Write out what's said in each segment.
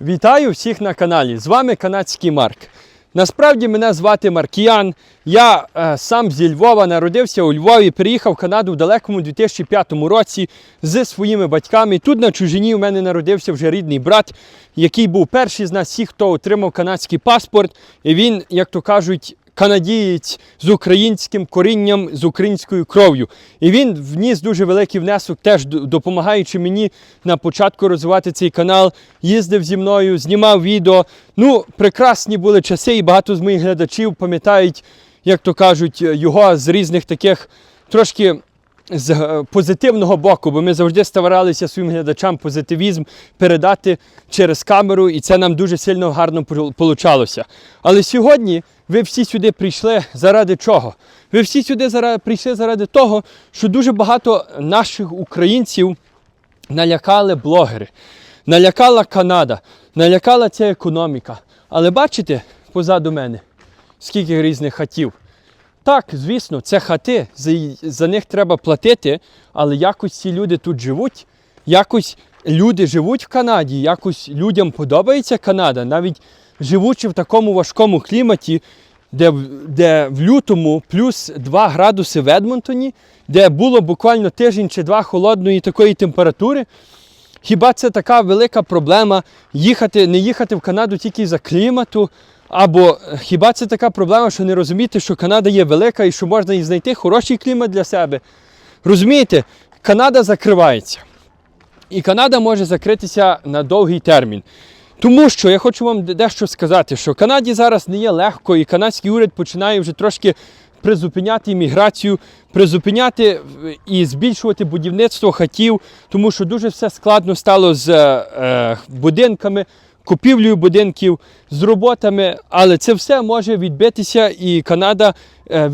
Вітаю всіх на каналі. З вами канадський Марк. Насправді мене звати Маркіян. Я е, сам зі Львова народився у Львові, переїхав в Канаду в далекому 2005 році зі своїми батьками. Тут на чужині у мене народився вже рідний брат, який був перший з нас всіх, хто отримав канадський паспорт. І він, як то кажуть, канадієць з українським корінням, з українською кров'ю. І він вніс дуже великий внесок, теж допомагаючи мені на початку розвивати цей канал, їздив зі мною, знімав відео. Ну, прекрасні були часи, і багато з моїх глядачів пам'ятають, як то кажуть, його з різних таких трошки. З е, позитивного боку, бо ми завжди старалися своїм глядачам позитивізм передати через камеру, і це нам дуже сильно гарно получалося. Але сьогодні ви всі сюди прийшли заради чого? Ви всі сюди заради, прийшли заради того, що дуже багато наших українців налякали блогери, налякала Канада, налякала ця економіка. Але бачите позаду мене, скільки різних хатів. Так, звісно, це хати, за, за них треба платити, але якось ці люди тут живуть, якось люди живуть в Канаді, якось людям подобається Канада, навіть живучи в такому важкому кліматі, де, де в лютому плюс 2 градуси в Едмонтоні, де було буквально тиждень чи два холодної такої температури. Хіба це така велика проблема їхати, не їхати в Канаду тільки за клімату? Або хіба це така проблема, що не розуміти, що Канада є велика і що можна і знайти хороший клімат для себе? Розумієте, Канада закривається. І Канада може закритися на довгий термін. Тому що я хочу вам дещо сказати, що Канаді зараз не є легко, і канадський уряд починає вже трошки призупиняти імміграцію, призупиняти е, і збільшувати будівництво хатів, тому що дуже все складно стало з е, будинками, купівлею будинків, з роботами, але це все може відбитися, і Канада е,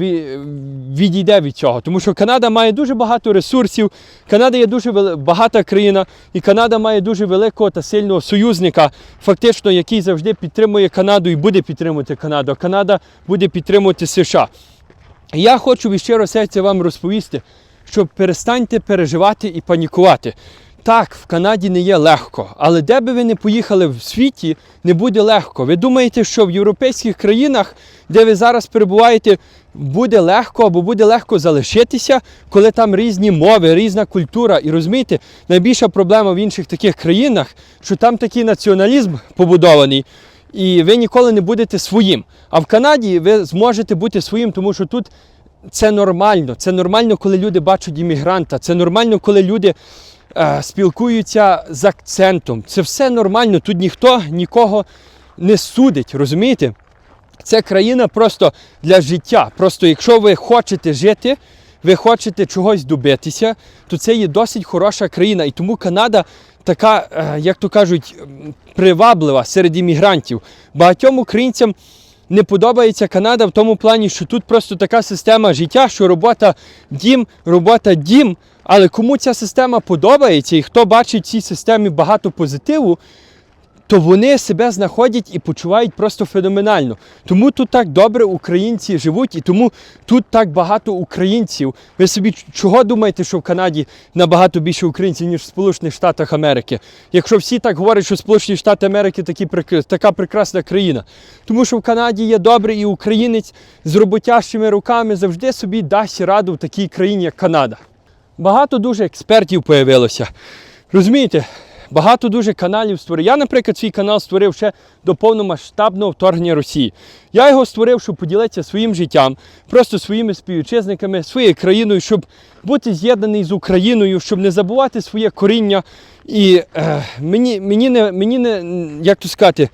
відійде від цього. Тому що Канада має дуже багато ресурсів, Канада є дуже багата країна, і Канада має дуже великого та сильного союзника, фактично, який завжди підтримує Канаду і буде підтримувати Канаду. Канада буде підтримувати США. Я хочу від щиро серця вам розповісти, що перестаньте переживати і панікувати. Так, в Канаді не є легко, але де би ви не поїхали в світі, не буде легко. Ви думаєте, що в європейських країнах, де ви зараз перебуваєте, буде легко або буде легко залишитися, коли там різні мови, різна культура. І розумієте, найбільша проблема в інших таких країнах, що там такий націоналізм побудований, і ви ніколи не будете своїм. А в Канаді ви зможете бути своїм, тому що тут це нормально. Це нормально, коли люди бачать іммігранта. Це нормально, коли люди спілкуються з акцентом. Це все нормально. Тут ніхто нікого не судить, розумієте? Це країна просто для життя. Просто якщо ви хочете жити, ви хочете чогось добитися, то це є досить хороша країна. І тому Канада така, е, як то кажуть, приваблива серед іммігрантів. Багатьом українцям не подобається Канада в тому плані, що тут просто така система життя, що робота дім, робота дім. Але кому ця система подобається і хто бачить в цій системі багато позитиву, то вони себе знаходять і почувають просто феноменально. Тому тут так добре українці живуть, і тому тут так багато українців. Ви собі чого думаєте, що в Канаді набагато більше українців, ніж в Сполучених Штатах Америки? Якщо всі так говорять, що Сполучені Штати Америки такі, така прекрасна країна. Тому що в Канаді є добрий і українець з роботящими руками завжди собі дасть раду в такій країні, як Канада. Багато дуже експертів появилося. Розумієте, багато дуже каналів створив. Я, наприклад, свій канал створив ще до повномасштабного вторгнення Росії. Я його створив, щоб поділитися своїм життям, просто своїми співвітчизниками, своєю країною, щоб бути з'єднаний з Україною, щоб не забувати своє коріння. І е, мені, мені, не, мені не, як то сказати,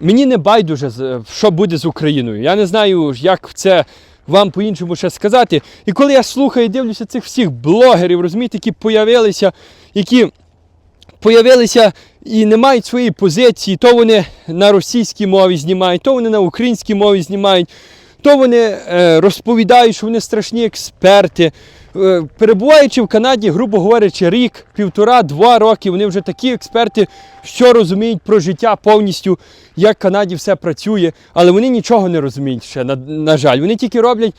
Мені не байдуже, що буде з Україною. Я не знаю, як це вам по-іншому ще сказати. І коли я слухаю і дивлюся цих всіх блогерів, розумієте, які появилися, які появилися і не мають своєї позиції, то вони на російській мові знімають, то вони на українській мові знімають, то вони е, розповідають, що вони страшні експерти. Е, перебуваючи в Канаді, грубо говорячи, рік, півтора-два роки, вони вже такі експерти, що розуміють про життя повністю, як в Канаді все працює, але вони нічого не розуміють ще, на, на жаль. Вони тільки роблять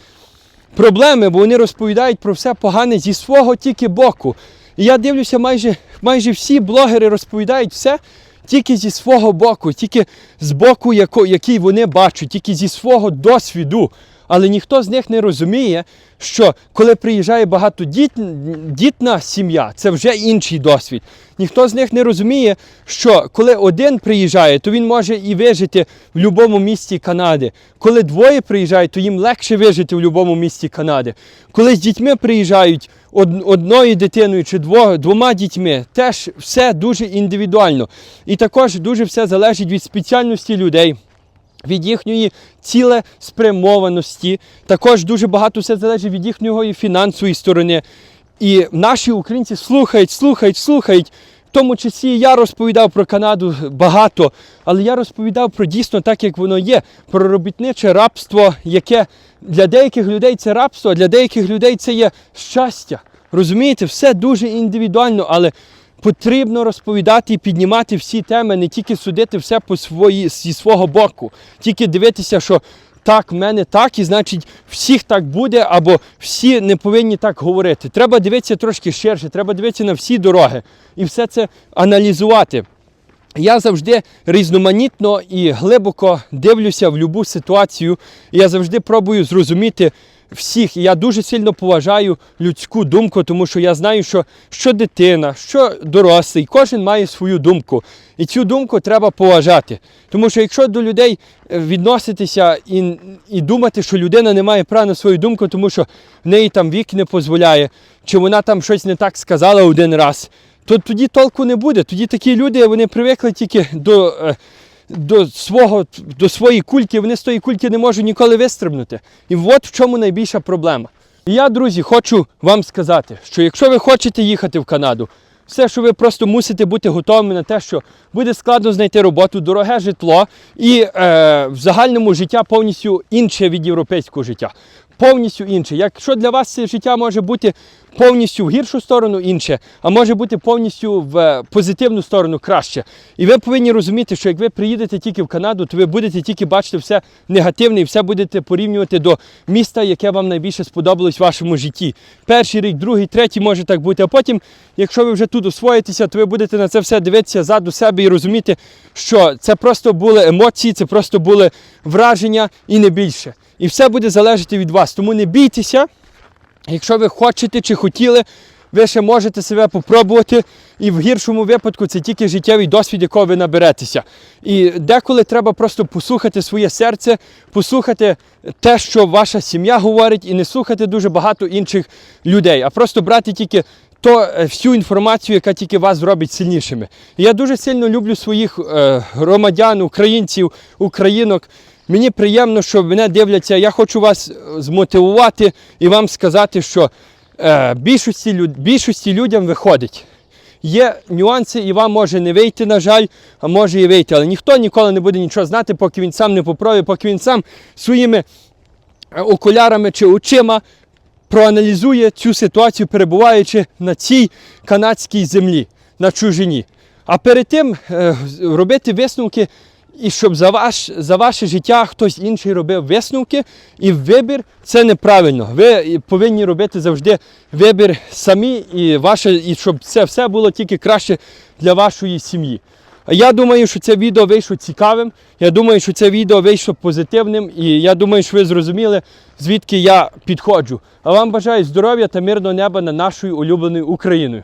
проблеми, бо вони розповідають про все погане зі свого тільки боку. І я дивлюся, майже, майже всі блогери розповідають все тільки зі свого боку, тільки з боку, який вони бачать, тільки зі свого досвіду. Але ніхто з них не розуміє, що коли приїжджає багатодітна сім'я, це вже інший досвід. Ніхто з них не розуміє, що коли один приїжджає, то він може і вижити в будь-якому місті Канади. Коли двоє приїжджають, то їм легше вижити в будь-якому місті Канади. Коли з дітьми приїжджають од- одною дитиною чи дво- двома дітьми, теж все дуже індивідуально. І також дуже все залежить від спеціальності людей від їхньої цілеспрямованості. Також дуже багато все залежить від їхньої фінансової сторони. І наші українці слухають, слухають, слухають. В тому числі я розповідав про Канаду багато, але я розповідав про дійсно так, як воно є, про робітниче рабство, яке для деяких людей це рабство, а для деяких людей це є щастя. Розумієте, все дуже індивідуально, але потрібно розповідати і піднімати всі теми, не тільки судити все по свої, зі свого боку, тільки дивитися, що так, в мене так, і значить всіх так буде, або всі не повинні так говорити. Треба дивитися трошки ширше, треба дивитися на всі дороги і все це аналізувати. Я завжди різноманітно і глибоко дивлюся в будь-яку ситуацію. І я завжди пробую зрозуміти всіх. Я дуже сильно поважаю людську думку, тому що я знаю, що, що дитина, що дорослий, кожен має свою думку. І цю думку треба поважати. Тому що якщо до людей е, відноситися і, і думати, що людина не має права на свою думку, тому що в неї там вік не дозволяє, чи вона там щось не так сказала один раз, то тоді толку не буде. Тоді такі люди вони привикли тільки до, е, до, свого, до своєї кульки, вони з тої кульки не можуть ніколи вистрибнути. І от в чому найбільша проблема. І я, друзі, хочу вам сказати, що якщо ви хочете їхати в Канаду, все, що ви просто мусите бути готовими на те, що буде складно знайти роботу, дороге житло і е, в загальному життя повністю інше від європейського життя. Повністю інше. Якщо для вас життя може бути повністю в гіршу сторону інше, а може бути повністю в е, позитивну сторону краще. І ви повинні розуміти, що як ви приїдете тільки в Канаду, то ви будете тільки бачити все негативне і все будете порівнювати до міста, яке вам найбільше сподобалось в вашому житті. Перший рік, другий, третій може так бути. А потім, якщо ви вже тут освоїтеся, то ви будете на це все дивитися ззаду себе і розуміти, що це просто були емоції, це просто були враження і не більше. І все буде залежати від вас. Тому не бійтеся. Якщо ви хочете чи хотіли, ви ще можете себе попробувати. І в гіршому випадку це тільки життєвий досвід, якого ви наберетеся. І деколи треба просто послухати своє серце, послухати те, що ваша сім'я говорить, і не слухати дуже багато інших людей, а просто брати тільки то е, всю інформацію, яка тільки вас зробить сильнішими. Я дуже сильно люблю своїх е, громадян, українців, українок. Мені приємно, що мене дивляться. Я хочу вас е, змотивувати і вам сказати, що е, більшості, люд- більшості людям виходить. Є нюанси, і вам може не вийти, на жаль, а може і вийти. Але ніхто ніколи не буде нічого знати, поки він сам не попробує, поки він сам своїми е, окулярами чи очима проаналізує цю ситуацію, перебуваючи на цій канадській землі, на чужині. А перед тим е, робити висновки, і щоб за, ваш, за ваше життя хтось інший робив висновки, і вибір це неправильно. Ви повинні робити завжди вибір самі, і, ваше, і щоб це все було тільки краще для вашої сім'ї. Я думаю, що це відео вийшло цікавим. Я думаю, що це відео вийшло позитивним, і я думаю, що ви зрозуміли, звідки я підходжу. А вам бажаю здоров'я та мирного неба над нашою улюбленою Україною.